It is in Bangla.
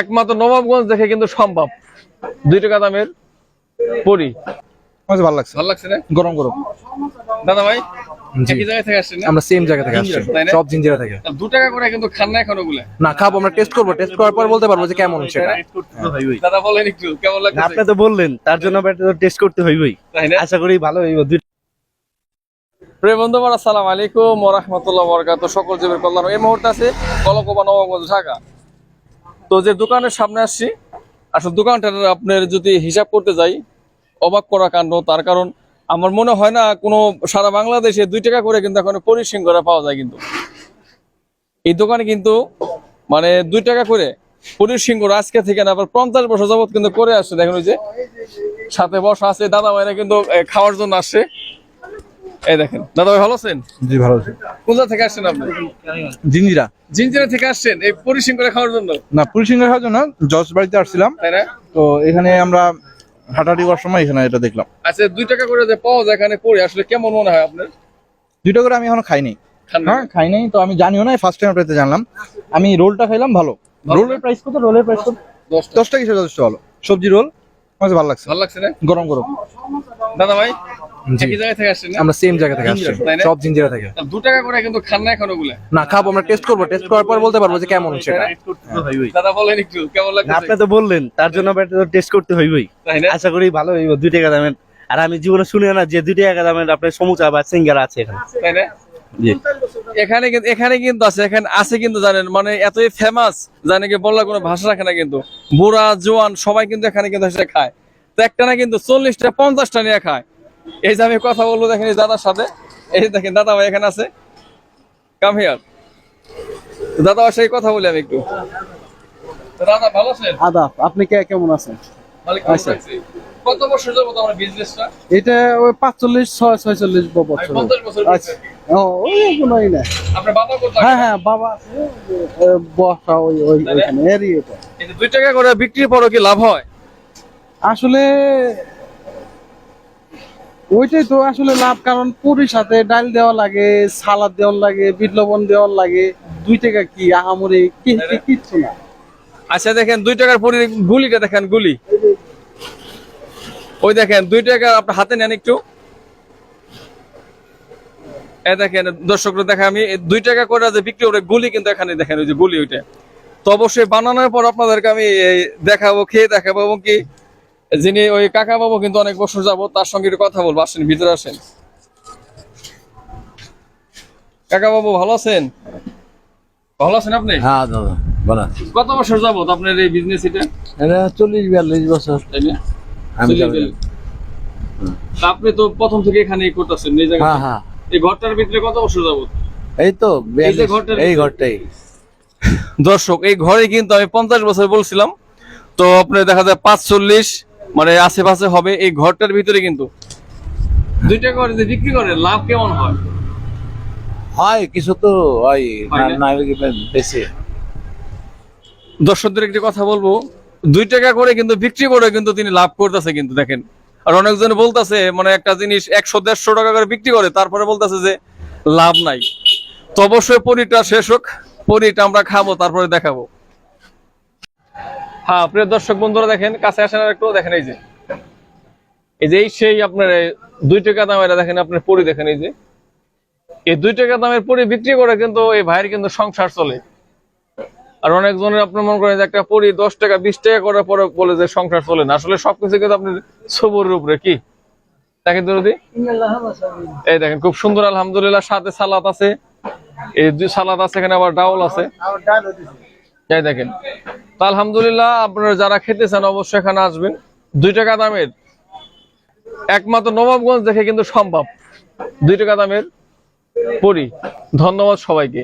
একমাত্র নবাবগঞ্জ দেখে কিন্তু সম্ভব। দুই টাকা দামের পরি ভালো লাগছে। ভালো লাগছে না? গরম গরম। দাদা ভাই আমরা সেম জায়গা থেকে আসছি? সব জিঞ্জিরা থেকে। দু টাকা করে কিন্তু খান না এখন ওগুলা। না খাব আমরা টেস্ট করব। টেস্ট করার পর বলতে পারব যে কেমন সেটা। দাদা বলেন একটু কেমন আপনি তো বললেন তার জন্য টেস্ট করতে হইবই। আশা করি ভালো হইব। দুই প্রিয় বন্ধুবার আসসালামু আলাইকুম ওয়া রাহমাতুল্লাহি ওয়া বারাকাতুহু। সকল জীবের কল্যাণ। এই মুহূর্তে আছে কলকবা নবাবগঞ্জ ঢাকা। তো যে দোকানের সামনে আসছি, আসলে দোকানটার আপনার যদি হিসাব করতে যাই, অবাক করা কাণ্ড, তার কারণ আমার মনে হয় না কোনো সারা বাংলাদেশে দুই টাকা করে কিন্তু এখন পরিসিংহরা পাওয়া যায় কিন্তু। এই দোকানে কিন্তু মানে দুই টাকা করে পরিসিংহ আজকে থেকে না, আবার পঞ্চাশ বছর যাবত কিন্তু করে আসছে। দেখেন ওই যে সাথে বসা আছে দাদা ভাইরা কিন্তু খাওয়ার জন্য আসছে। এই দেখেন দাদা ভাই ভালো আছেন? জি ভালো আছে। জায়গা থেকে আসছেন আপনি? জিঞ্জিরা। জিঞ্জিরা থেকে আসছেন এই পরিসিং করে খাওয়ার জন্য? না পুলিশিংয়ের খাওয়ার জন্য জজ বাড়িতে আসছিলাম। তাই না? তো এখানে আমরা হাঁটাহাঁটি করার সময় এখানে এটা দেখলাম। আচ্ছা দুই টাকা করে যে পাওয়া যায় এখানে করে আসলে কেমন মনে হয় আপনার? দুইটা করে আমি এখনও খাইনি। হ্যাঁ খাই নাই তো আমি জানিও না ফার্স্ট টাইম আপনাদের জানলাম। আমি রোলটা খাইলাম ভালো। রোলের প্রাইস কত? রোলের প্রাইস কত? দশটা। দশটা কিছু যথেষ্ট ভালো? সবজি রোল? আমার ভালো লাগছে। ভালো লাগছে না? গরম গরম। দাদা ভাই। একই জায়গা থেকে আসছেন আমরা সেম জায়গা থেকে আসছি। জিঞ্জিরা, তাই না? সব জিঞ্জিরা থেকে। দু টাকা করে কিন্তু খান না এখন ওগুলা। না খাব আমরা টেস্ট করব। টেস্ট করার পর বলতে পারব যে কেমন সেটা। দাদা বলেন একটু কেমন আপনি তো বললেন তার জন্য টেস্ট করতে হইবই আশা করি ভালো হইব দুই টাকা দামের। আর আমি জীবনে শুনি না যে দুই টাকা দামের আপনার সমুচা বা সিঙ্গার আছে এখানে। তাই না? এখানে কিন্তু এখানে কিন্তু আছে এখানে আছে কিন্তু জানেন মানে এতই ফেমাস জানে কি বললা কোনো ভাষা রাখে না কিন্তু। বুড়া জোয়ান সবাই কিন্তু এখানে কিন্তু এসে খায়। তো একটা না কিন্তু চল্লিশটা পঞ্চাশটা নিয়ে খায়। এই যে আমি কথা বলব দেখেন এই দাদার সাথে। এই দেখেন দাদা ভাই এখানে আছে। কাম হিয়ার দাদা সাথে কথা বলি আমি একটু। দাদা ভালো আছেন? আদাব আপনি কে কেমন আছেন? কত বছর যাব আমার বিজনেসটা এটা ওই পাঁচচল্লিশ ছয় ছয়চল্লিশ আমি বছর। পঞ্চাশ বছর আচ্ছা। ও ওই কোনোই না। আপনার বাবা কোথায়? হ্যাঁ হ্যাঁ বাবা বসা ওই ওই ওইখানে এরই এটা। এই টাকা করে বিক্রির পরও কি লাভ হয়? আসলে ওইটাই তো আসলে লাভ, কারণ পুরীর সাথে ডাল দেওয়া লাগে, সালাদ দেওয়ার লাগে, বিট লবণ দেওয়ার লাগে। দুই টাকা কি আহামরি? কিচ্ছু না। আচ্ছা দেখেন, দুই টাকার পরি, গুলিটা দেখেন, গুলি। ওই দেখেন, দুই টাকা আপনার হাতে নেন একটু। এ দেখেন, দর্শকরা দেখেন আমি দুই টাকা করে যে বিক্রি করে গুলি কিন্তু এখানে দেখেন, ওই যে গুলি ওইটা। তো অবশ্যই বানানোর পর আপনাদেরকে আমি দেখাবো, খেয়ে দেখাবো, এবং কি যিনি ওই কাকা বাবু কিন্তু অনেক বছর যাব তার সঙ্গে একটু কথা বলব আসেন ভিতরে আসেন। কাকা বাবু ভালো আছেন? ভালো আছেন আপনি? হ্যাঁ দাদা বলা কত বছর যাবত আপনার এই বিজনেস এটা? এটা চল্লিশ বিয়াল্লিশ বছর। তাই না? আমি যাব। আপনি তো প্রথম থেকে এখানে করতেছেন এই জায়গায় হ্যাঁ হ্যাঁ। এই ঘরটার ভিতরে কত বছর যাবত এই তো এই ঘরটাই। দর্শক এই ঘরে কিন্তু আমি পঞ্চাশ বছর বলছিলাম। তো আপনার দেখা যায় পাঁচ চল্লিশ মানে আশেপাশে হবে এই ঘরটার ভিতরে কিন্তু। দুইটা টাকা করে যে বিক্রি করে লাভ কেমন হয়? হয় কিছু তো হয় না বেশি। দর্শকদের একটি কথা বলব দুই টাকা করে কিন্তু বিক্রি করে কিন্তু তিনি লাভ করতেছে কিন্তু দেখেন। আর অনেকজন বলতেছে মানে একটা জিনিস একশো দেড়শো টাকা করে বিক্রি করে তারপরে বলতেছে যে লাভ নাই। তো অবশ্যই পনিরটা শেষ হোক পনিরটা আমরা খাব তারপরে দেখাবো। হ্যাঁ প্রিয় দর্শক বন্ধুরা দেখেন, কাছে আসেন একটু দেখেন এই যে। এই যে সেই আপনার দুই টাকা দাম এটা দেখেন, আপনার পরি দেখেন এই যে। এই দুই টাকা দামের পরি বিক্রি করে কিন্তু এই ভাইয়ের কিন্তু সংসার চলে। আর অনেকজনের আপনি মনে করেন যে একটা পরি দশ টাকা, বিশ টাকা করার পরে বলে যে সংসার চলে না। আসলে সবকিছু কিন্তু আপনার সবুরের উপরে, কি? দেখেন দরদি এই দেখেন, খুব সুন্দর, আলহামদুলিল্লাহ, সাথে সালাদ আছে। এই সালাদ আছে, এখানে আবার ডাউল আছে। এই দেখেন আলহামদুলিল্লাহ আপনারা যারা খেতে চান অবশ্যই এখানে আসবেন। দুই টাকা দামের। একমাত্র নবাবগঞ্জ দেখে কিন্তু সম্ভব। দুই টাকা দামের পরি। ধন্যবাদ সবাইকে।